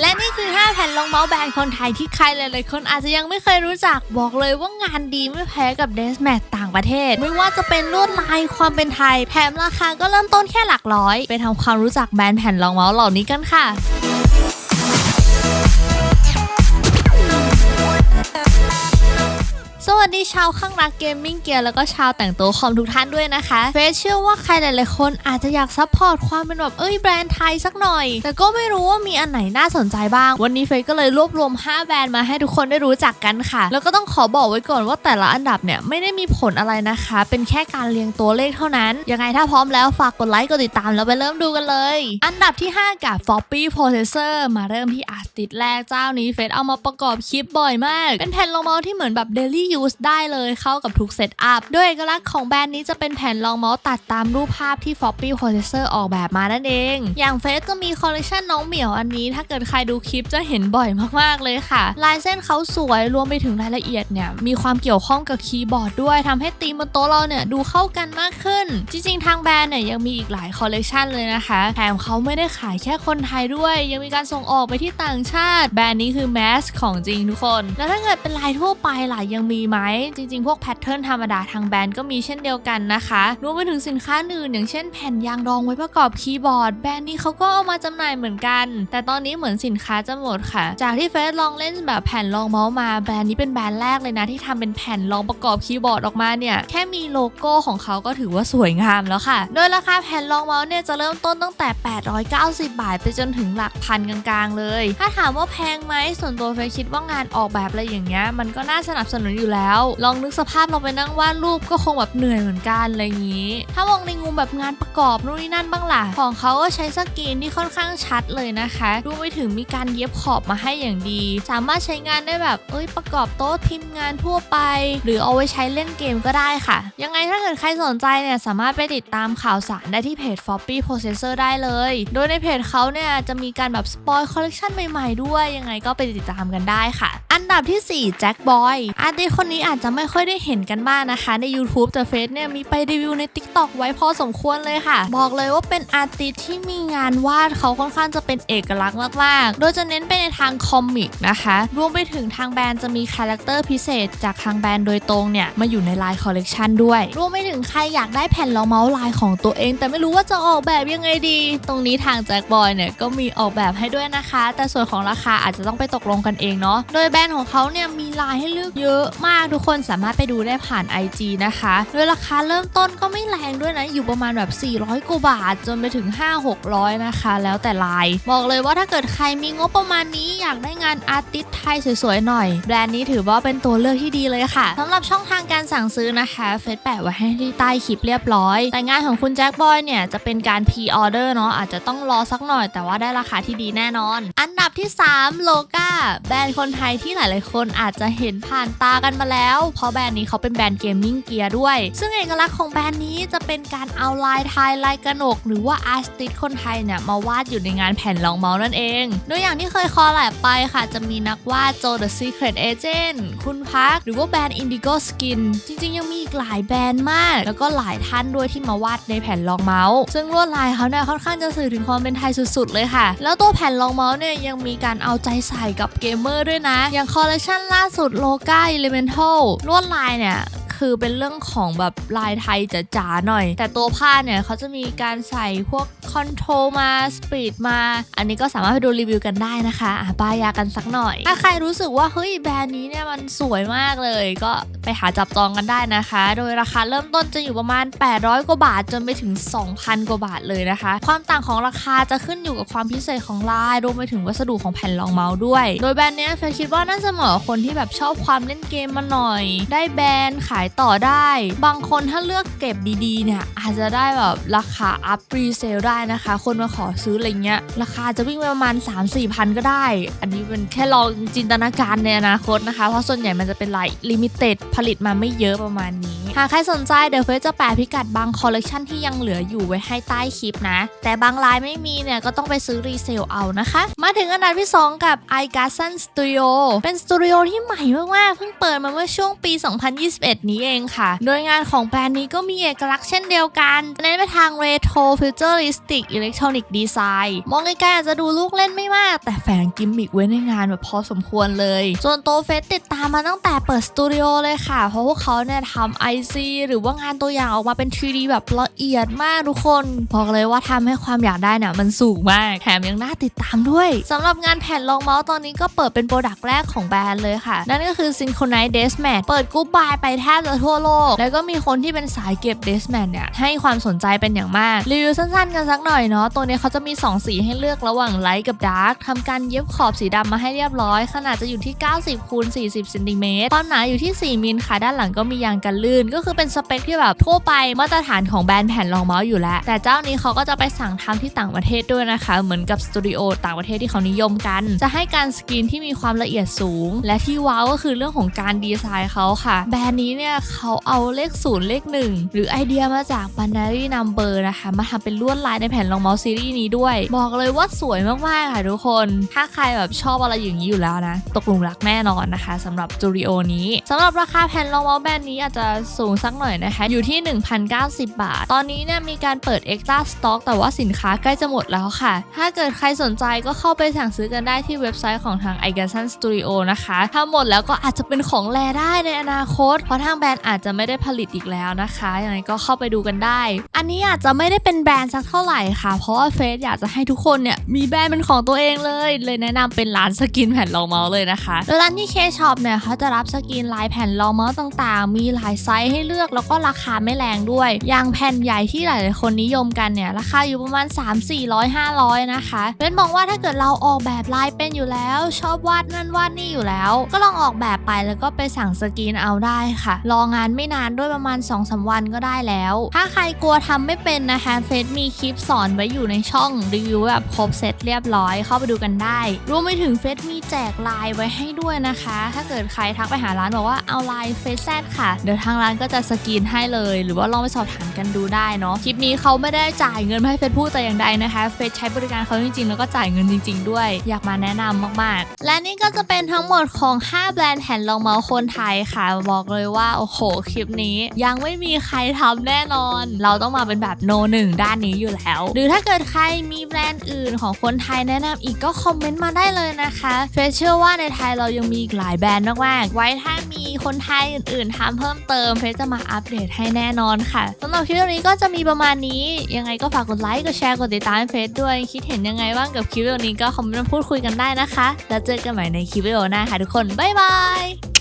และนี่คือ 5 แผ่นรองเมาส์แบรนด์คนไทยที่ใครหลายๆคนอาจจะยังไม่เคยรู้จักบอกเลยว่างานดีไม่แพ้กับเดสแมทต่างประเทศ ไม่ว่าจะเป็นลวดลายความเป็นไทยแถมราคาก็เริ่มต้นแค่หลักร้อย ไปทำความรู้จักแบรนด์แผ่นรองเมาส์เหล่านี้กันค่ะ ดีชาวข้างรักเกมมิ่งเกียร์แล้วก็ชาวแต่งตัวคอมทุกท่านด้วยนะคะเฟซเชื่อว่าใครหลายๆคนอาจจะอยากซัพพอร์ตความเป็นแบบเอ้ยแบรนด์ไทยสักหน่อย แต่ก็ไม่รู้ว่ามีอันไหนน่าสนใจบ้าง วันนี้เฟซก็เลยรวบรวม 5 แบรนด์มาให้ทุกคนได้รู้จักกันค่ะ แล้วก็ต้องขอบอกไว้ก่อนว่าแต่ละอันดับเนี่ยไม่ได้มีผลอะไรนะคะ เป็นแค่การเรียงตัวเลขเท่านั้นยังไงถ้าพร้อมแล้วฝากกดไลค์กดติดตามแล้วไปเริ่มดูกันเลย อันดับที่ 5 กับ f o p p y Processor มาเริ่มที่อาร์ติดแรกเจ้านี้เฟซเอามาประกอบคลิปบ่อยมาก เป็นแผ่นรองเมาส์ที่เหมือนแบบ daily use ได้เลยเข้ากับทุกเซตอัพด้วยเอกลักษณ์ของแบรนด์นี้จะเป็นแผ่นรองเมาส์ตัดตามรูปภาพที่ Floppy Processor ออกแบบมานั่นเอง อย่างเฟซจะมีคอลเลคชันน้องเหมียวอันนี้ ถ้าเกิดใครดูคลิปจะเห็นบ่อยมากๆเลยค่ะ ลายเส้นเขาสวยรวมไปถึงรายละเอียดเนี่ย มีความเกี่ยวข้องกับคีย์บอร์ดด้วยทำให้ตีมบนโต๊ะเราเนี่ยดูเข้ากันมากขึ้น จริงๆ ทางแบรนด์เนี่ยยังมีอีกหลายคอลเลคชันเลยนะคะ แถมเขาไม่ได้ขายแค่คนไทยด้วย ยังมีการส่งออกไปที่ต่างชาติ แบรนด์นี้คือแมสของจริงทุกคน แล้วถ้าเกิดเป็นลายทั่วไปล่ะยังมีไหมจริงๆ พวกแพทเทิร์นธรรมดาทางแบรนด์ก็มีเช่นเดียวกันนะคะรวมไปถึงสินค้าอื่นอย่างเช่นแผ่นยางรองไว้ประกอบคีย์บอร์ด แบรนด์นี้เขาก็เอามาจำหน่ายเหมือนกัน แต่ตอนนี้เหมือนสินค้าจะหมดค่ะ จากที่เฟสลองเล่นแบบแผ่นรองเมาส์มาแบรนด์นี้เป็นแบรนด์แรกเลยนะที่ทำเป็นแผ่นรองประกอบคีย์บอร์ดออกมาเนี่ยแค่มีโลโก้ของเขาก็ถือว่าสวยงามแล้วค่ะ โดยราคาแผ่นรองเมาส์เนี่ยจะเริ่มต้นตั้งแต่ 890 บาท ไปจนถึงหลักพันกลางๆเลย ถ้าถามว่าแพงไหมส่วนตัวเฟยคิดว่างานออกแบบอะไรอย่างเงี้ยมันก็น่าสนับสนุนอยู่แล้วลองนึกสภาพเราไปนั่งวาดรูปก็คงแบบเหนื่อยเหมือนกันอะไรอย่างงี้ ถ้ามองในมุมแบบงานประกอบนู่นนี่นั่นบ้างล่ะ ของเขาก็ใช้สกรีนที่ค่อนข้างชัดเลยนะคะรวมไปถึงมีการเย็บขอบมาให้อย่างดี สามารถใช้งานได้แบบ เอ้ย ประกอบโต๊ะพิมพ์งานทั่วไป หรือเอาไว้ใช้เล่นเกมก็ได้ค่ะ ยังไงถ้าเกิดใครสนใจเนี่ยสามารถไปติดตามข่าวสารได้ที่เพจ FOPPY Processor ได้เลย โดยในเพจเขาเนี่ยจะมีการแบบสปอยคอลเลคชันใหม่ๆด้วย ยังไงก็ไปติดตามกันได้ค่ะ อันดับที่4แจ็คบอยอาร์ติคนนี้อาาจจะไม่ค่อยได้เห็นกันบ้างนะคะ ใน YouTube แต่เฟซเนี่ยมีไปรีวิวใน TikTok ไว้พอสมควรเลยค่ะ บอกเลยว่าเป็นอาร์ติสที่มีงานวาดเขาค่อนข้างจะเป็นเอกลักษณ์มากๆ โดยจะเน้นไปในทางคอมิกนะคะ รวมไปถึงทางแบรนด์จะมีคาแรคเตอร์พิเศษ จากทางแบรนด์โดยตรงเนี่ยมาอยู่ในไลน์คอลเลกชันด้วย รวมไปถึงใครอยากได้แผ่นรองเมาส์ลายของตัวเอง แต่ไม่รู้ว่าจะออกแบบยังไงดี ตรงนี้ทางแจ็คบอยเนี่ยก็มีออกแบบให้ด้วยนะคะ แต่ส่วนของราคาอาจจะต้องไปตกลงกันเองเนาะ โดยแบรนด์ของเขาเนี่ยมีลายให้เลือกเยอะมากทุกคนสามารถไปดูได้ผ่าน IG นะคะโดยราคาเริ่มต้นก็ไม่แรงด้วยนะ อยู่ประมาณแบบ 400กว่าบาท จนไปถึง 5-600 นะคะ แล้วแต่ลาย บอกเลยว่าถ้าเกิดใครมีงบประมาณนี้อยากได้งานอาร์ติสไทยสวยๆหน่อย แบรนด์นี้ถือว่าเป็นตัวเลือกที่ดีเลยค่ะสำหรับช่องทางการสั่งซื้อนะคะเฟซแปะไว้ให้ที่ใต้คลิปเรียบร้อย แต่งานของคุณแจ็คบอยเนี่ยจะเป็นการพรีออเดอร์เนาะอาจจะต้องรอสักหน่อย แต่ว่าได้ราคาที่ดีแน่นอน อันดับที่ 3 โลกาแบรนด์คนไทยที่หลายๆคนอาจจะเห็นผ่านตากันมาแล้วแล้ว เพราะแบรนด์นี้เขาเป็นแบรนด์เกมมิ่งเกียร์ด้วย ซึ่งเอกลักษณ์ของแบรนด์นี้จะเป็นการเอาลายไทยลายกระหนก หรือว่าอาร์ติสคนไทยเนี่ยมาวาดอยู่ในงานแผ่นรองเมาส์นั่นเองโดยอย่างที่เคยคอแลบไปค่ะ จะมีนักวาดโจ The Secret Agent คุณพักหรือว่าแบรนด์ Indigo Skin จริงๆ ยังมีอีกหลายแบรนด์มาก แล้วก็หลายท่านด้วยที่มาวาดในแผ่นรองเมาส์ ซึ่งลวดลายเขาเนี่ยค่อนข้างจะสื่อถึงความเป็นไทยสุดๆ เลยค่ะ แล้วตัวแผ่นรองเมาส์เนี่ยยังมีการเอาใจใส่กับเกมเมอร์ด้วยนะ อย่างคอลเลคชันล่าสุดโลกา Elemental ลวดลายเนี่ย คือเป็นเรื่องของแบบลายไทยจ๋าๆหน่อย แต่ตัวผ้าเนี่ยเขาจะมีการใส่พวกคอนโทรมาสปีดมา อันนี้ก็สามารถไปดูรีวิวกันได้นะคะอะป้ายยากันสักหน่อย ถ้าใครรู้สึกว่าเฮ้ยแบรนด์นี้เนี่ยมันสวยมากเลย ก็ไปหาจับจองกันได้นะคะ โดยราคาเริ่มต้นจะอยู่ประมาณ 800 กว่าบาทจนไปถึง 2,000 กว่าบาทเลยนะคะ ความต่างของราคาจะขึ้นอยู่กับความพิเศษของลายรวมไปถึงวัสดุของแผ่นรองเมาส์ด้วย โดยแบรนด์เนี้ยเฟยคิดว่าน่าจะเหมาะกับคนที่แบบชอบความเล่นเกมมาหน่อย ได้แบรนด์ขายต่อได้ บางคนถ้าเลือกเก็บดีๆเนี่ยอาจจะได้แบบราคาอัพรีเซลได้นะคะ คนมาขอซื้ออะไรเงี้ยราคาจะวิ่งไปประมาณ 3-4พันก็ได้ อันนี้เป็นแค่ลองจินตนาการในอนาคตนะคะ เพราะส่วนใหญ่มันจะเป็นลายลิมิเต็ดผลิตมาไม่เยอะประมาณนี้ หากใครสนใจเดี๋ยวเฟซจะแปะพิกัดบางคอลเลกชันที่ยังเหลืออยู่ไว้ให้ใต้คลิปนะ แต่บางลายไม่มีเนี่ยก็ต้องไปซื้อรีเซลเอานะคะ มาถึงอันดับที่ 2 กับ i g a s o n Studio เป็นสตูดิโอที่ใหม่มากๆ เพิ่งเปิดมาเมื่อช่วงปี 2021 นี้เองค่ะ โดยงานของแบรนด์นี้ก็มีเอกลักษณ์เช่นเดียวกันเน้นไปทาง Retro Futuristic Electronic Design มองไกลๆอาจจะดูลูกเล่นไม่มาก แต่แฝงกิมมิคไว้ในงานแบบพอสมควรเลยส่วนโตเฟสติดตามมาตั้งแต่เปิดสตูดิโอเลยค่ะเพราะพวกเขาเนี่ยทำไอ IC หรือว่างานตัวอย่างออกมาเป็น 3D แบบละเอียดมากทุกคนบอกเลยว่าทำให้ความอยากได้เนี่ยมันสูงมากแถมยังน่าติดตามด้วยสำหรับงานแผ่นรองเมาส์ตอนนี้ก็เปิดเป็นโปรดักต์แรกของแบรนด์เลยค่ะ นั่นก็คือ Synchronize Desk Mat เปิดกรุ๊ปบายไปแทบจะทั่วโลก แล้วก็มีคนที่เป็นสายเก็บ Desk Mat เนี่ยให้ความสนใจเป็นอย่างมาก รีวิวสั้นๆ กันสักหน่อยเนาะตัวนี้เขาจะมี 2 สีให้เลือกระหว่างไลท์กับดาร์กทำการเย็บขอบสีดำมาให้เรียบร้อย ขนาดจะอยู่ที่ 90คูณ40เซนติเมตรความหนาอยู่ที่ 4มิลค่ะด้านหลังก็มียางกันลื่นก็คือเป็นสเปคที่แบบทั่วไปมาตรฐานของแบรนด์แผ่นรองเมาส์อยู่แล้ว แต่เจ้านี้เขาก็จะไปสั่งทำที่ต่างประเทศด้วยนะคะ เหมือนกับสตูดิโอต่างประเทศที่เขานิยมกัน จะให้การสกรีนที่มีความละเอียดสูง และที่ว้าวก็คือเรื่องของการดีไซน์เขาค่ะ แบรนด์นี้เนี่ยเขาเอาเลขศูนย์เลขหนึ่งหรือไอเดียมาจาก binary number นะคะมาทำเป็นลวดลายในแผ่นรองเมาส์ซีรีส์นี้ด้วย บอกเลยว่าสวยมากๆค่ะทุกคน ถ้าใครแบบชอบอะไรอย่างนี้อยู่แล้วนะ ตกหลุมรักแน่นอนนะคะสำหรับจูริโอนี้สำหรับราคาแผ่นรองเมาส์แบรนด์นี้อาจจะสูงสักหน่อยนะคะ อยู่ที่ 1,090 บาท ตอนนี้เนี่ยมีการเปิด Extra Stock แต่ว่าสินค้าใกล้จะหมดแล้วค่ะ ถ้าเกิดใครสนใจก็เข้าไปสั่งซื้อกันได้ที่เว็บไซต์ของทาง i g a s o n Studio นะคะ ถ้าหมดแล้วก็อาจจะเป็นของแลได้ในอนาคต เพราะทางแบรนด์อาจจะไม่ได้ผลิตอีกแล้วนะคะยังไงก็เข้าไปดูกันได้ อันนี้อาจจะไม่ได้เป็นแบรนด์สักเท่าไหร่ค่ะ เพราะว่าเฟซอยากจะให้ทุกคนเนี่ยมีแบรนด์เป็นของตัวเองเลย เลยแนะนำเป็นร้านสกินแผ่นรองเมาส์เลยนะคะ โดยร้านที่เคช็อปเนี่ยเขาจะรับสกินลายแผ่นรองเมาส์ต่างๆ มีหลายไซส์ให้เลือกแล้วก็ราคาไม่แรงด้วย ยางแผ่นใหญ่ที่หลายๆคนนิยมกันเนี่ยราคาอยู่ประมาณ 3 400 500 นะคะเบนมองว่าถ้าเกิดเราออกแบบลายเป็นอยู่แล้ว ชอบวาดนั่นวาดนี่อยู่แล้ว ก็ลองออกแบบไปแล้วก็ไปสั่งสกรีนเอาได้ค่ะ รองานไม่นานด้วยประมาณ2-3วันก็ได้แล้ว ถ้าใครกลัวทำไม่เป็นนะคะเฟซมีคลิปสอนไว้อยู่ในช่องรีวิวแบบครบเซตเรียบร้อยเข้าไปดูกันได้รวมไปถึงเฟซมีแจกลายไว้ให้ด้วยนะคะ ถ้าเกิดใครทักไปหาร้านบอกว่าเอาลายเฟซแซดค่ะ เดี๋ยวทางร้านก็จะสกรีนให้เลย หรือว่าลองไปสอบถามกันดูได้เนาะคลิปนี้เขาไม่ได้จ่ายเงินให้เฟซพูดแต่อย่างใดนะคะเฟซใช้บริการเขาจริงๆ แล้วก็จ่ายเงินจริง ๆ ด้วย อยากมาแนะนำมากๆ และนี่ก็จะเป็นทั้งหมดของ 5 แบรนด์แผ่นรองเมาส์คนไทยค่ะ บอกเลยว่าโอ้โหคลิปนี้ ยังไม่มีใครทำแน่นอน เราต้องมาเป็นแบบโนหนึ่งด้านนี้อยู่แล้ว หรือถ้าเกิดใครมีแบรนด์อื่นของคนไทยแนะนำอีกก็คอมเมนต์มาได้เลยนะคะเฟซเชื่อว่าในไทยเรายังมีอีกหลายแบรนด์มากๆไว้ถ้ามีคนไทยอื่นๆทำเพิ่มเติมเฟซจะมาอัปเดตให้แน่นอนค่ะสำหรับคลิปนี้ก็จะมีประมาณนี้ ยังไงก็ฝากกดไลค์ กดแชร์ กดติดตามเฟซด้วย คิดเห็นยังไงบ้างกับคลิปวิดีโอนี้ก็คอมเมนต์พูดคุยกันได้นะคะ แล้วเจอกันใหม่ในคลิปวิดีโอหน้าค่ะทุกคน บ๊ายบาย